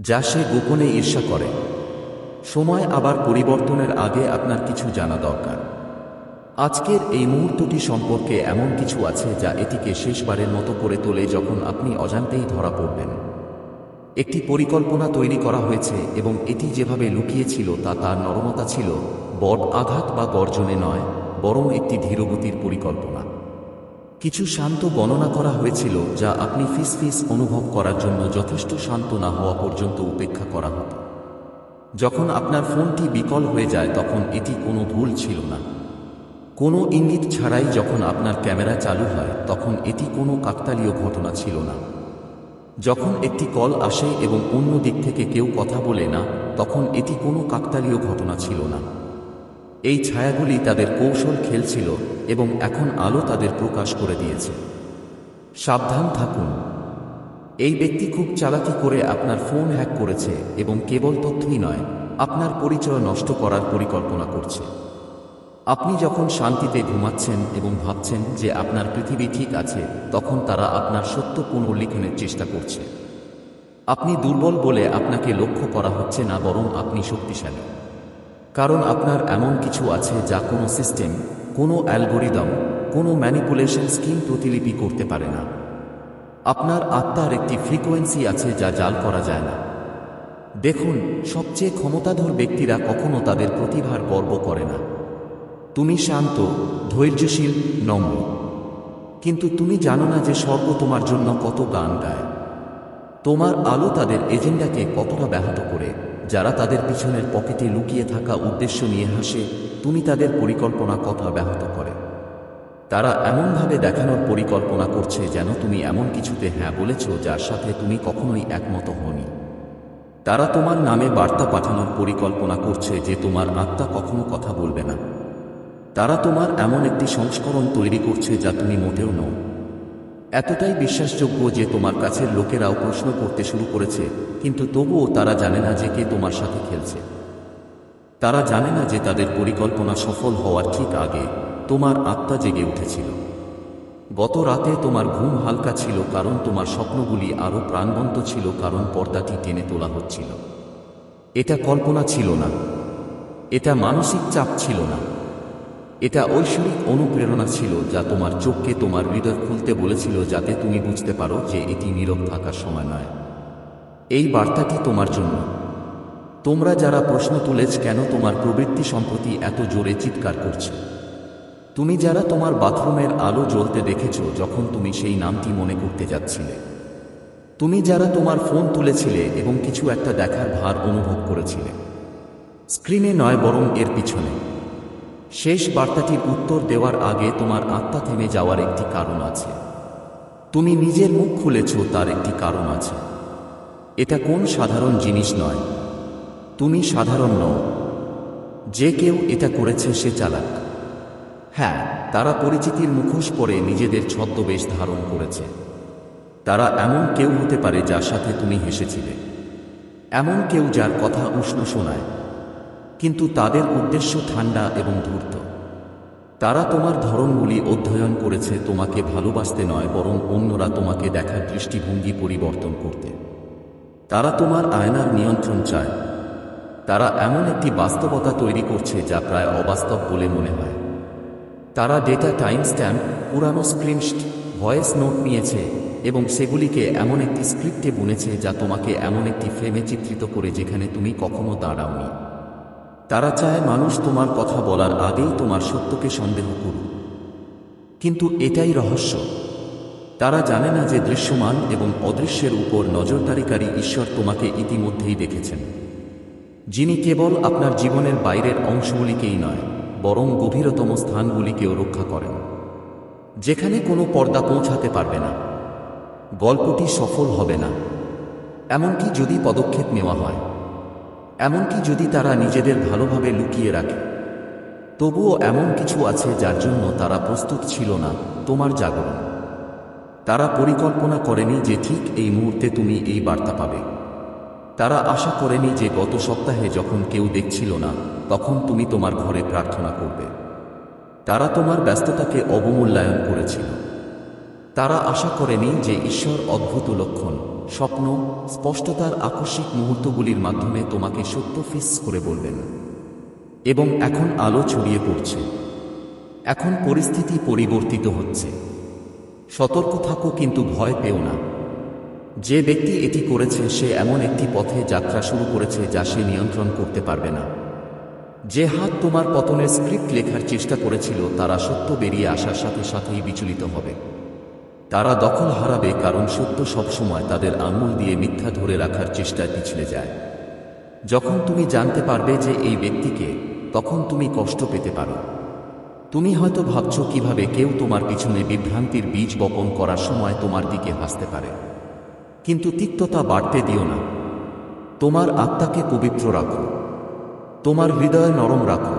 যা সে গোপনে ঈর্ষা করে। সময় আবার পরিবর্তনের আগে আপনার কিছু জানা দরকার। আজকের এই মুহূর্তটি সম্পর্কে এমন কিছু আছে যা এটিকে শেষবারের মতো করে তোলে যখন আপনি অজান্তেই ধরা পড়বেন। একটি পরিকল্পনা তৈরি করা হয়েছে এবং এটি যেভাবে লুকিয়েছিল তা তার নরমতা ছিল, বট আঘাত বা গর্জনে নয়, বরং একটি ধীরগতির পরিকল্পনা। কিছু শান্ত গণনা করা হয়েছিল যা আপনি ফিস ফিস অনুভব করার জন্য যথেষ্ট শান্ত না হওয়া পর্যন্ত উপেক্ষা করা হতো। যখন আপনার ফোনটি বিকল হয়ে যায় তখন এটি কোনো ভুল ছিল না। কোনো ইঙ্গিত ছাড়াই যখন আপনার ক্যামেরা চালু হয় তখন এটি কোনো কাকতালীয় ঘটনা ছিল না। যখন একটি কল আসে এবং অন্য দিক থেকে কেউ কথা বলে না, তখন এটি কোনো কাকতালীয় ঘটনা ছিল না। এই ছায়াগুলি তাদের কৌশল খেলছিল এবং এখন আলো তাদের প্রকাশ করে দিয়েছে। সাবধান থাকুন। এই ব্যক্তি খুব চালাকি করে আপনার ফোন হ্যাক করেছে এবং কেবল তথ্যই নয়, আপনার পরিচয় নষ্ট করার পরিকল্পনা করছে। আপনি যখন শান্তিতে ঘুমাচ্ছেন এবং ভাবছেন যে আপনার পৃথিবী ঠিক আছে, তখন তারা আপনার সত্য পুনর্লিখনের চেষ্টা করছে। আপনি দুর্বল বলে আপনাকে লক্ষ্য করা হচ্ছে না, বরং আপনি শক্তিশালী। কারণ আপনার এমন কিছু আছে যা কোনো সিস্টেম, কোনো অ্যালগোরিদম, কোনো ম্যানিপুলেশন স্কিম প্রতিলিপি করতে পারে না। আপনার আত্মার একটি ফ্রিকোয়েন্সি আছে যা জাল করা যায় না। দেখুন, সবচেয়ে ক্ষমতাধর ব্যক্তিরা কখনো তাদের প্রতিভার গর্ব করে না। তুমি শান্ত, ধৈর্যশীল, নম্র। কিন্তু তুমি জানো না যে স্বর্গ তোমার জন্য কত গান গায়। তোমার আলো তাদের এজেন্ডাকে কতটা ব্যাহত করে। যারা তাদের পিছনের পকেটে লুকিয়ে থাকা উদ্দেশ্য নিয়ে হাসে, তুমি তাদের পরিকল্পনা কথা ব্যাহত করে। তারা এমনভাবে দেখানোর পরিকল্পনা করছে যেন তুমি এমন কিছুতে হ্যাঁ বলেছ যার সাথে তুমি কখনোই একমত হওনি। তারা তোমার নামে বার্তা পাঠানোর পরিকল্পনা করছে যে তোমার আত্মা কখনো কথা বলবে না। তারা তোমার এমন একটি সংস্করণ তৈরি করছে যা তুমি মোটেও নও। এতটাই বিশ্বাসযোগ্য যে তোমার কাছের লোকেরাও প্রশ্ন করতে শুরু করেছে, কিন্তু তবুও তারা জানে না যে কে তোমার সাথে খেলছে। তারা জানে না যে তাদের পরিকল্পনা সফল হওয়ার ঠিক আগে তোমার আত্মা জেগে উঠেছিল। গত রাতে তোমার ঘুম হালকা ছিল কারণ তোমার স্বপ্নগুলি আরও প্রাণবন্ত ছিল কারণ পর্দাটি টেনে তোলা হচ্ছিল। এটা কল্পনা ছিল না। এটা মানসিক চাপ ছিল না। এটা ঐশ্বরিক অনুপ্রেরণা ছিল যা তোমার চোখকে তোমার হৃদয় খুলতে বলেছিল যাতে তুমি বুঝতে পারো যে এটি নীরব থাকার সময় নয়। এই বার্তাটি তোমার জন্য। তোমরা যারা প্রশ্ন তুলেছ কেন তোমার প্রবৃত্তি সম্প্রতি এত জোরে চিৎকার করছে? তুমি যারা তোমার বাথরুমের আলো জ্বলতে দেখেছ যখন তুমি সেই নামটি মনে করতে যাচ্ছিলে। তুমি যারা তোমার ফোন তুলেছিলে এবং কিছু একটা দেখার ভার অনুভব করেছিলে। স্ক্রিনে নয় বরং এর পিছনে। শেষ বার্তাটির উত্তর দেওয়ার আগে তোমার আত্মা থেমে যাওয়ার একটি কারণ আছে। তুমি নিজের মুখ খুলেছ, তার একটি কারণ আছে। এটা কোন সাধারণ জিনিস নয়। তুমি সাধারণ নও। যে কেউ এটা করেছে, সে চালাক। হ্যাঁ তারা পরিচিতির মুখোশ পরে নিজেদের ছদ্মবেশ ধারণ করেছে। তারা এমন কেউ হতে পারে যার সাথে তুমি হেসেছিলে। এমন কেউ যার কথা উষ্ণ শোনায়। কিন্তু তাদের উদ্দেশ্য ঠান্ডা এবং ধূর্ত। তারা তোমার ধরনগুলি অধ্যয়ন করেছে, তোমাকে ভালোবাসতে নয়, বরং অন্যরা তোমাকে দেখার দৃষ্টিভঙ্গি পরিবর্তন করতে। তারা তোমার আয়নার নিয়ন্ত্রণ চায়। তারা এমন একটি বাস্তবতা তৈরি করছে যা প্রায় অবাস্তব বলে মনে হয়। তারা ডেটা টাইম স্ট্যাম্প পুরানো স্ক্রিনশট, ভয়েস নোট নিয়েছে এবং সেগুলিকে এমন একটি স্ক্রিপ্টে বুনেছে যা তোমাকে এমন একটি ফ্রেমে চিত্রিত করে যেখানে তুমি কখনো দাঁড়াওনি। তারা চায় মানুষ তোমার কথা বলার আগেই তোমার সত্যকে সন্দেহ করুক। কিন্তু এটাই রহস্য। তারা জানে না যে দৃশ্যমান এবং অদৃশ্যের উপর নজরদারিকারী ঈশ্বর তোমাকে ইতিমধ্যেই দেখেছেন। যিনি কেবল আপনার জীবনের বাইরের অংশগুলিকেই নয়, বরং গভীরতম স্থানগুলিকেও রক্ষা করেন। যেখানে কোনো পর্দা পৌঁছাতে পারবে না। গল্পটি সফল হবে না। এমনকি যদি পদক্ষেপ নেওয়া হয় এমনকি যদি তারা নিজেদের ভালোভাবে লুকিয়ে রাখে, তবুও এমন কিছু আছে যার জন্য তারা প্রস্তুত ছিল না, তোমার জাগরণ। তারা পরিকল্পনা করেনি যে ঠিক এই মুহূর্তে তুমি এই বার্তা পাবে। তারা আশা করেনি যে গত সপ্তাহে যখন কেউ দেখছিল না, তখন তুমি তোমার ঘরে প্রার্থনা করবে। তারা তোমার ব্যস্ততাকে অবমূল্যায়ন করেছিল। তারা আশা করেনি যে ঈশ্বর অদ্ভুত লক্ষণ, স্বপ্ন, স্পষ্টতার আকস্মিক মুহূর্তগুলির মাধ্যমে তোমাকে সত্য ফিস করে বলবেন। এবং এখন আলো ছড়িয়ে পড়ছে। এখন পরিস্থিতি পরিবর্তিত হচ্ছে। সতর্ক থাকো কিন্তু ভয় পেও না। যে ব্যক্তি এটি করেছে সে এমন একটি পথে যাত্রা শুরু করেছে যা সে নিয়ন্ত্রণ করতে পারবে না। যে হাত তোমার পতনের স্ক্রিপ্ট লেখার চেষ্টা করেছিল তারা সত্য বেরিয়ে আসার সাথে সাথেই বিচলিত হবে। তারা দখল হারাবে কারণ সত্য সবসময় তাদের আঙুল দিয়ে মিথ্যা ধরে রাখার চেষ্টায় পিছলে যায়। যখন তুমি জানতে পারবে যে এই ব্যক্তিকে, তখন তুমি কষ্ট পেতে পারো। তুমি হয়তো ভাবছ কীভাবে কেউ তোমার পিছনে বিভ্রান্তির বীজ বপন করার সময় তোমার দিকে হাসতে পারে। কিন্তু তিক্ততা বাড়তে দিও না। তোমার আত্মাকে পবিত্র রাখো। তোমার হৃদয় নরম রাখো।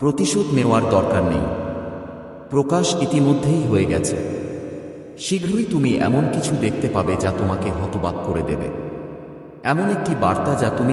প্রতিশোধ নেওয়ার দরকার নেই। প্রকাশ ইতিমধ্যেই হয়ে গেছে। শীঘ্রই তুমি এমন কিছু দেখতে পাবে যা তোমাকে হতবাক করে দেবে। এমন একটি বার্তা যা তুমি